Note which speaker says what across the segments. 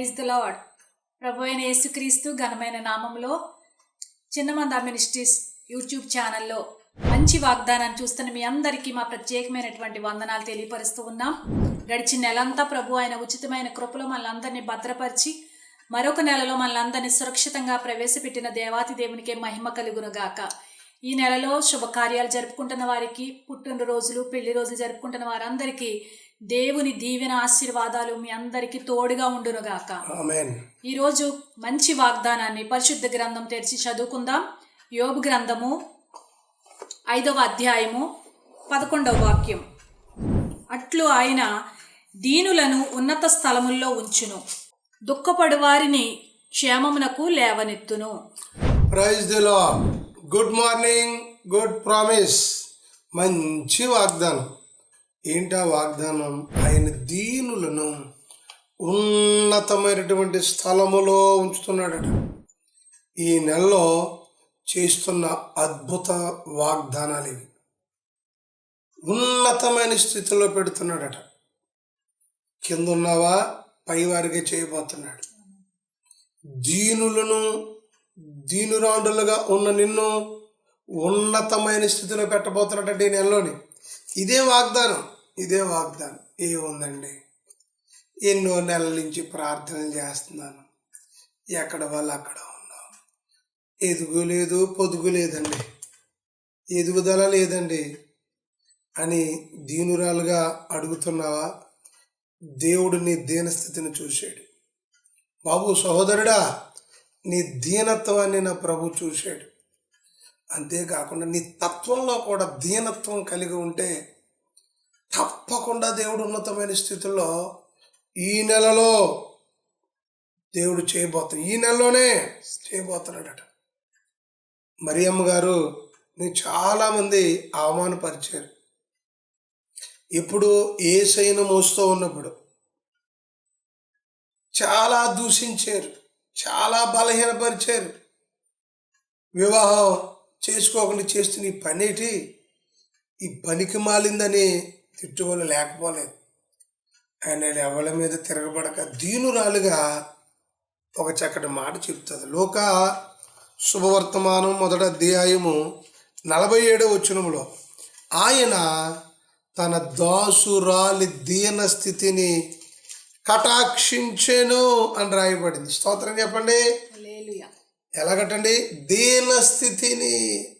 Speaker 1: Praise the lord ప్రభు అయిన యేసుక్రీస్తు ఘనమైన నామంలో చిన్నమంద మినిస్ట్రీస్ యూట్యూబ్ ఛానల్లో మంచి వాగ్దానాన్ని చూస్తున్న మీ అందరికీ మా ప్రత్యేకమైనటువంటి వందనాలు తెలియపరుస్తూ ఉన్నాం. గడిచిన నెలంతా ప్రభు ఆయన ఉచితమైన కృపలో మనల్ని భద్రపరిచి మరొక నెలలో మనల్ని సురక్షితంగా ప్రవేశపెట్టిన దేవాతి దేవునికే మహిమ కలుగునుగాక. ఈ నెలలో శుభకార్యాలు జరుపుకుంటున్న వారికి పుట్టినరోజులు పెళ్ళి రోజులు జరుపుకుంటున్న వారందరికీ దేవుని దీవెన ఆశీర్వాదాలు మీ అందరికీ తోడుగా ఉండునుగాక.
Speaker 2: ఆమెన్.
Speaker 1: ఈరోజు మంచి వాగ్దానాన్ని పరిశుద్ధ గ్రంథం తెరిచి చదువుకుందాం. యోబు గ్రంథము ఐదవ అధ్యాయము పదకొండవ వాక్యం. అట్లు ఆయన దీనులను ఉన్నత స్థలముల్లో ఉంచును. దుఃఖపడు వారిని క్షేమమునకు లేవనెత్తును.
Speaker 2: Praise the good morning good promise మంచి వాగ్దానం. ఏంటా వాగ్దానం? ఆయన దీనులను ఉన్నతమైనటువంటి స్థలములో ఉంచుతున్నాడట. ఈ నెలలో చేస్తున్న అద్భుత వాగ్దానాలు ఇవి ఉన్నతమైన స్థితిలో పెడుతున్నాడట. కింద ఉన్నావా పైవారిగా చేయబోతున్నాడు. దీనులను దీనురాండులుగా ఉన్న నిన్ను ఉన్నతమైన స్థితిలో పెట్టబోతున్నాడట ఈ నెలలోని. ఇదే వాగ్దానం ఇదే వాగ్దానం. ఏముందండి? ఎన్నో నెలల నుంచి ప్రార్థనలు చేస్తున్నాను. ఎక్కడ వాళ్ళు అక్కడ ఉన్నాం. ఎదుగు లేదు పొదుగు లేదండి. ఎదుగుదల లేదండి అని దీనురాలుగా అడుగుతున్నావా? దేవుడు నీ దీనస్థితిని చూశాడు. బాబు సహోదరుడా నీ దీనత్వాన్ని నా ప్రభు చూశాడు. అంతేకాకుండా నీ తత్వంలో కూడా దీనత్వం కలిగి ఉంటే తప్పకుండా దేవుడు ఉన్నతమైన స్థితిలో ఈ నెలలో దేవుడు చేయబోతున్నాడు. ఈ నెలలోనే చేయబోతున్నాడట. మరియమ్మ గారు నేను చాలామంది అవమానపరిచారు. ఇప్పుడు ఏ సైను మోస్తూ ఉన్నప్పుడు చాలా దూషించారు. చాలా బలహీనపరిచారు. వివాహం చేసుకోకుండా చేస్తున్న ఈ పనేటి ఈ పనికి మాలిందని తిట్టువలు లేకపోలేదు. ఆయన ఎవరి మీద తిరగబడక దీనురాలుగా ఒక చక్కటి మాట చెప్తుంది లోక శుభవర్తమానం మొదట అధ్యాయము నలభై ఏడో వచనములో ఆయన తన దాసురాలి దీన స్థితిని కటాక్షించెను అని రాయబడింది. స్తోత్రం చెప్పండి. ఎలాగటండి దీన స్థితిని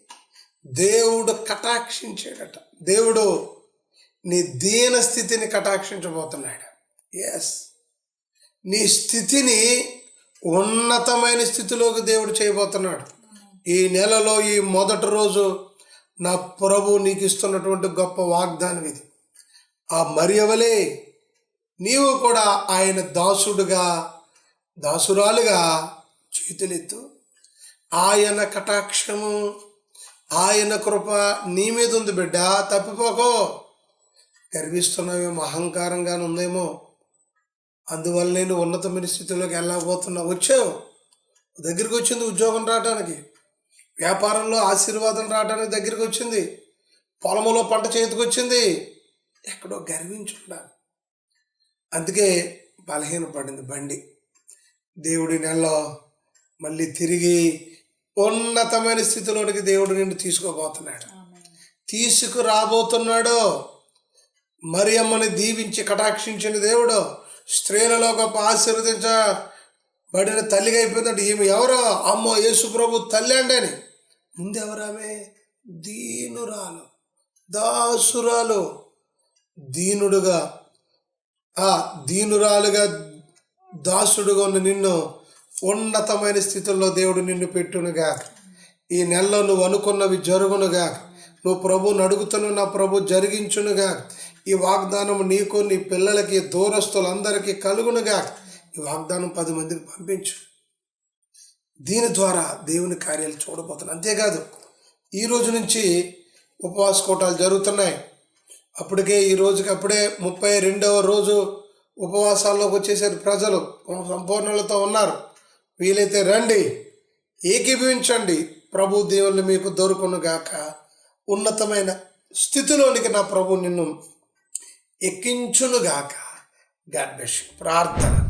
Speaker 2: దేవుడు కటాక్షించాడట. దేవుడు నీ దీన స్థితిని కటాక్షించబోతున్నాడు. ఎస్ నీ స్థితిని ఉన్నతమైన స్థితిలోకి దేవుడు చేయబోతున్నాడు. ఈ నెలలో ఈ మొదటి రోజు నా ప్రభు నీకు ఇస్తున్నటువంటి గొప్ప వాగ్దానం ఇది. ఆ మరియవలే నీవు కూడా ఆయన దాసుడుగా దాసురాలుగా చేతులెత్తు. ఆయన కటాక్షము ఆయన కృప నీ మీద ఉంది బిడ్డ తప్పిపోకో. గర్విస్తున్నావేమో అహంకారంగానే ఉందేమో. అందువల్ల నేను ఉన్నతమైన స్థితిలోకి వెళ్ళకపోతున్నా వచ్చావు. దగ్గరికి వచ్చింది ఉద్యోగం రావడానికి వ్యాపారంలో ఆశీర్వాదం రావడానికి దగ్గరికి వచ్చింది. పొలములో పంట చేతికి వచ్చింది. ఎక్కడో గర్వించుకున్నాను అందుకే బలహీనపడింది బండి. దేవుడి నెలలో మళ్ళీ తిరిగి ఉన్నతమైన స్థితిలోనికి దేవుడు నిన్ను తీసుకోబోతున్నాడు. తీసుకురాబోతున్నాడు. మరియమ్మని దీవించి కటాక్షించిన దేవుడు స్త్రీలలో గొప్ప ఆశీర్వదించబడిన తల్లిగా అయిపోయిందంటే ఈమె ఎవరో? అమ్మో యేసు ప్రభు తల్లి అండి అని ముందెవరామే? దీనురాలు. దాసురాలు. దీనుడుగా. ఆ దీనురాలుగా దాసుడుగా ఉన్న నిన్ను ఉన్నతమైన స్థితుల్లో దేవుడు నిన్ను పెట్టునుగా. ఈ నెలలో నువ్వు అనుకున్నవి జరుగునుగా. నువ్వు ప్రభుని అడుగుతున్న నా ప్రభు జరిగించునుగా. ఈ వాగ్దానం నీకు నీ పిల్లలకి దూరస్తులందరికీ కలుగునుగా. ఈ వాగ్దానం పది మందికి పంపించు. దీని ద్వారా దేవుని కార్యాలు చూడబోతున్నాను అంతేకాదు ఈ రోజు నుంచి ఉపవాస కోటాలు జరుగుతున్నాయి. అప్పటికే ఈ రోజుకి అప్పుడే ముప్పై రెండవ రోజు ఉపవాసాల్లోకి వచ్చేసారు ప్రజలు. సంపూర్ణలతో ఉన్నారు. వీలైతే రండి ఏకీభవించండి. ప్రభు దేవుళ్ళు మీకు దొరుకునుగాక. ఉన్నతమైన స్థితిలోనికి నా ప్రభు నిన్ను ఎక్కించునుగాక. గాడ్ బెష్ ప్రార్థన.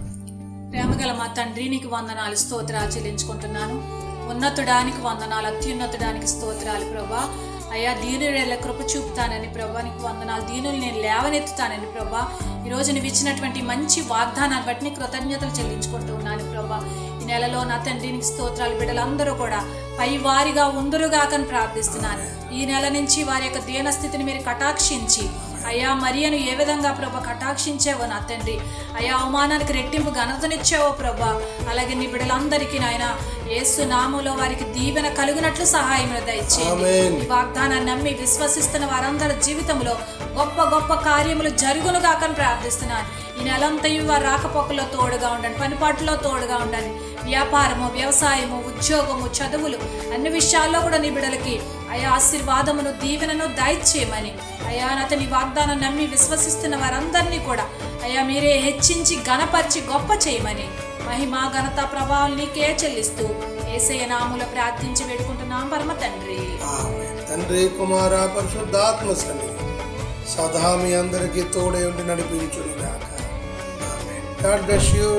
Speaker 1: ప్రేమగల మా తండ్రి నీకు వందనాలు స్తోత్రాలు చెల్లించుకుంటున్నాను. ఉన్నతుడానికి వందనాలు అత్యున్నతుడానికి స్తోత్రాలు ప్రభా. అయ్యా దీనుల కృప చూపుతానని ప్రభా నీకు వందనాలు. దీనులు నేను లేవనెత్తుతానని ప్రభా. ఈరోజు నువ్వు ఇచ్చినటువంటి మంచి వాగ్దానాన్ని బట్టి నీ కృతజ్ఞతలు చెల్లించుకుంటూ ఉన్నాను ప్రభా. నెలలో నా తండ్రి స్తోత్రాలు బిడ్డలందరూ కూడా పై వారిగా ఉందరుగాకని ప్రార్థిస్తున్నాను. ఈ నెల నుంచి వారి యొక్క దీనస్థితిని మీరు కటాక్షించి అయ్యా మరియను ఏ విధంగా ప్రభ కటాక్షించావో నా తండ్రి. అయ్యా అవమానానికి రెట్టింపు ఘనతనిచ్చావో ప్రభా. అలాగే నీ బిడ్డలందరికీ నాయన యేసు నామంలో వారికి దీవెన కలుగునట్లు సహాయం దయచేయండి. ఈ వాగ్దానాన్ని నమ్మి విశ్వసిస్తున్న వారందరి జీవితంలో గొప్ప గొప్ప కార్యములు జరుగును కాకని ప్రార్థిస్తున్నాను. ఈ నెలంతయు వారి రాకపోకల్లో తోడుగా ఉండండి పనిపాట్లో తోడుగా ఉండండి. వ్యాపారము వ్యవసాయము ఉద్యోగము చదువులు అన్ని విషయాల్లో కూడా నీ బిడ్డలకి అయా ఆశీర్వాదమును దీవెనను దయచేయమని అయా అతని వాగ్దానం నమ్మి విశ్వసిస్తున్న వారందరినీ కూడా అయా మీరే హెచ్చించి గణపరిచి గొప్ప చేయమని మహిమ ఘనత ప్రభావం నీకే చెల్లిస్తూ ఏసయ నాముల ప్రార్థించి వేడుకుంటున్నాం పరమ తండ్రి.
Speaker 2: తండ్రి కుమార పరిశుద్ధాత్మ సన్ని సదా మీ అందరికీ తోడే ఉండి నడిపించును గాక గాడ్ బ్లెస్ యూ.